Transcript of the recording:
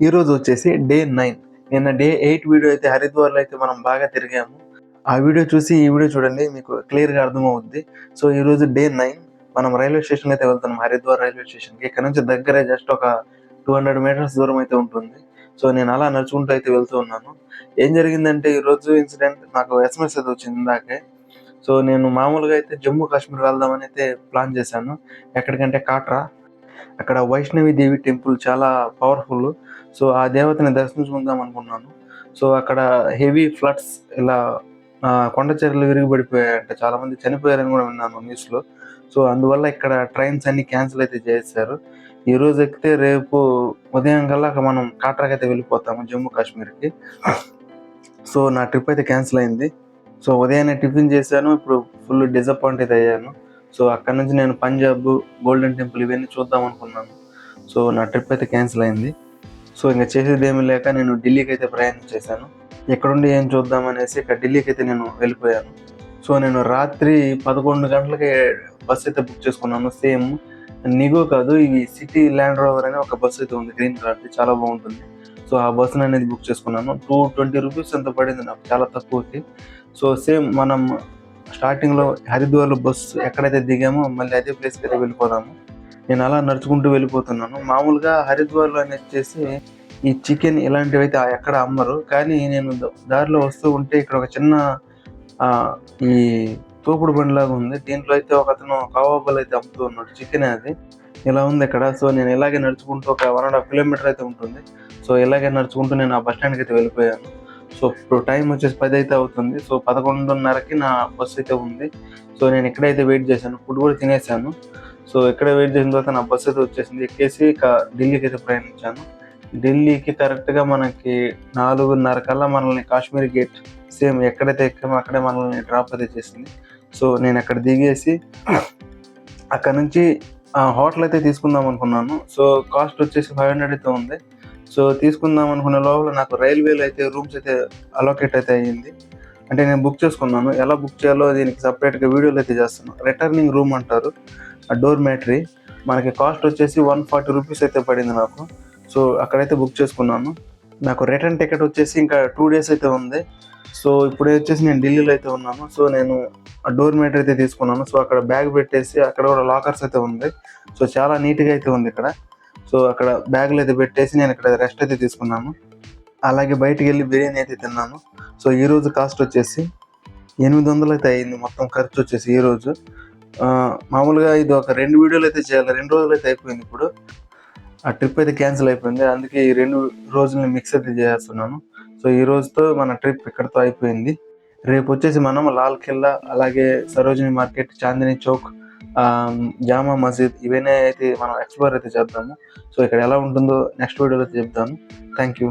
ఈ రోజు వచ్చేసి డే నైన్. నిన్న డే ఎయిట్ వీడియో అయితే హరిద్వార్లో అయితే మనం బాగా తిరిగాము. ఆ వీడియో చూసి ఈ వీడియో చూడండి మీకు క్లియర్గా అర్థమవుద్ది. సో ఈ రోజు డే నైన్. మనం రైల్వే స్టేషన్ అయితే వెళ్తున్నాం హరిద్వార్ రైల్వే స్టేషన్కి. ఇక్కడ నుంచి దగ్గరే జస్ట్ ఒక టూ హండ్రెడ్ మీటర్స్ దూరం అయితే ఉంటుంది. సో నేను అలా నడుచుకుంటూ అయితే వెళ్తూ ఉన్నాను. ఏం జరిగిందంటే ఈ రోజు ఇన్సిడెంట్ నాకు ఎస్ఎంఎస్ అయితే వచ్చింది ఇందాకే. సో నేను మామూలుగా అయితే జమ్మూ కాశ్మీర్ వెళ్దామని అయితే ప్లాన్ చేశాను. ఎక్కడికంటే కాట్రా. అక్కడ వైష్ణవి దేవి టెంపుల్ చాలా పవర్ఫుల్ సో ఆ దేవతని దర్శించుకుందాం అనుకున్నాను. సో అక్కడ హెవీ ఫ్లడ్స్ ఇలా కొండ చర్యలు విరిగిపడిపోయాయంట. చాలా మంది చనిపోయారని కూడా విన్నాను న్యూస్లో. సో అందువల్ల ఇక్కడ ట్రైన్స్ అన్ని క్యాన్సిల్ అయితే చేశారు ఈ రోజు ఎక్కితే రేపు ఉదయం కల్లా మనం కాట్రాకి అయితే వెళ్ళిపోతాము జమ్మూ కాశ్మీర్కి. సో నా ట్రిప్ అయితే క్యాన్సిల్ అయింది. సో ఉదయాన్నే టిఫిన్ చేశాను. ఇప్పుడు ఫుల్ డిసప్పాయింట్ అయితే అయ్యాను. సో అక్కడ నుంచి నేను పంజాబ్ గోల్డెన్ టెంపుల్ ఇవన్నీ చూద్దాం అనుకున్నాను. సో నా ట్రిప్ అయితే క్యాన్సిల్ అయింది. సో ఇంకా చేసేది ఏమీ లేక నేను ఢిల్లీకి అయితే ప్రయాణం చేశాను. ఎక్కడుండి ఏం చూద్దాం అనేసి ఇక్కడ ఢిల్లీకి అయితే నేను వెళ్ళిపోయాను. సో నేను రాత్రి పదకొండు గంటలకి బస్ అయితే బుక్ చేసుకున్నాను. సేమ్ నిగో కాదు ఇవి సిటీ ల్యాండ్ రోవర్ అనే ఒక బస్ అయితే ఉంది గ్రీన్ కలర్ది చాలా బాగుంటుంది. సో ఆ బస్ అనేది బుక్ చేసుకున్నాను. టూ ట్వంటీ రూపీస్ ఎంత పడింది నాకు? చాలా తక్కువకి. సో సేమ్ మనం స్టార్టింగ్లో హరిద్వార్లో బస్సు ఎక్కడైతే దిగామో మళ్ళీ అదే ప్లేస్కి అయితే వెళ్ళిపోదాము. నేను అలా నడుచుకుంటూ వెళ్ళిపోతున్నాను. మామూలుగా హరిద్వార్లో అని వచ్చేసి ఈ చికెన్ ఇలాంటివి అయితే ఎక్కడ అమ్మరు. కానీ నేను దారిలో వస్తూ ఉంటే ఇక్కడ ఒక చిన్న ఈ తోపుడు బండి లాగా ఉంది. దీంట్లో అయితే ఒక అతను కవాబాలు అయితే అమ్ముతూ ఉన్నాడు. చికెన్ అది. ఇలా ఉంది ఇక్కడ. సో నేను ఇలాగే నడుచుకుంటూ ఒక వన్ అండ్ హాఫ్ కిలోమీటర్ అయితే ఉంటుంది. సో ఇలాగే నడుచుకుంటూ నేను ఆ బస్ స్టాండ్కి అయితే వెళ్ళిపోయాను. సో ఇప్పుడు టైం వచ్చేసి పది అయితే అవుతుంది. సో పదకొండున్నరకి నా బస్ అయితే ఉంది. సో నేను ఇక్కడైతే వెయిట్ చేశాను. ఫుడ్ కూడా తినేసాను. సో ఇక్కడ వెయిట్ చేసిన తర్వాత నా బస్ అయితే వచ్చేసింది. ఎక్కేసి ఇక ఢిల్లీకి అయితే ప్రయాణించాను. ఢిల్లీకి కరెక్ట్గా మనకి నాలుగున్నర కల్లా మనల్ని కాశ్మీర్ గేట్ సేమ్ ఎక్కడైతే ఎక్కామో అక్కడే మనల్ని డ్రాప్ అయితే చేసింది. సో నేను అక్కడ దిగేసి అక్కడ నుంచి హోటల్ అయితే తీసుకుందాం అనుకున్నాను. సో కాస్ట్ వచ్చేసి ఫైవ్ హండ్రెడ్ అయితే ఉంది. సో తీసుకుందాం అనుకునే లోపల నాకు రైల్వేలో అయితే రూమ్స్ అయితే అలోకేట్ అయితే అయ్యింది. అంటే నేను బుక్ చేసుకున్నాను. ఎలా బుక్ చేయాలో దీనికి సపరేట్గా వీడియోలు అయితే చేస్తాను. రిటర్నింగ్ రూమ్ అంటారు. ఆ డోర్ మ్యాటరీ మనకి కాస్ట్ వచ్చేసి వన్ ఫార్టీ రూపీస్ అయితే పడింది నాకు. సో అక్కడైతే బుక్ చేసుకున్నాను. నాకు రిటర్న్ టికెట్ వచ్చేసి ఇంకా టూ డేస్ అయితే ఉంది. సో ఇప్పుడే వచ్చేసి నేను ఢిల్లీలో అయితే ఉన్నాను. సో నేను ఆ డోర్ మ్యాట్ అయితే తీసుకున్నాను. సో అక్కడ బ్యాగ్ పెట్టేసి అక్కడ కూడా లాకర్స్ అయితే ఉంది. సో చాలా నీట్గా అయితే ఉంది ఇక్కడ. సో అక్కడ బ్యాగులు అయితే పెట్టేసి నేను ఇక్కడ రెస్ట్ అయితే తీసుకున్నాను. అలాగే బయటికి వెళ్ళి బిర్యానీ అయితే తిన్నాను. సో ఈ రోజు కాస్ట్ వచ్చేసి ఎనిమిది వందలు అయితే అయింది. మొత్తం ఖర్చు వచ్చేసి ఈ రోజు. మామూలుగా ఇది ఒక రెండు వీడియోలు అయితే చేయాలి. రెండు రోజులు అయితే అయిపోయింది ఇప్పుడు. ఆ ట్రిప్ అయితే క్యాన్సిల్ అయిపోయింది. అందుకే ఈ రెండు రోజుల్ని మిక్స్ అయితే చేస్తున్నాను. సో ఈ రోజుతో మన ట్రిప్ ఇక్కడతో అయిపోయింది. రేపు వచ్చేసి మనం లాల్ కిల్లా అలాగే సరోజిని మార్కెట్ చాందిని చౌక్ జామా మసీద్ ఇవన్నీ అయితే మనం ఎక్స్ప్లోర్ అయితే చేద్దాము. సో ఇక్కడ ఎలా ఉంటుందో నెక్స్ట్ వీడియోలో అయితే చెప్తాను. Thank you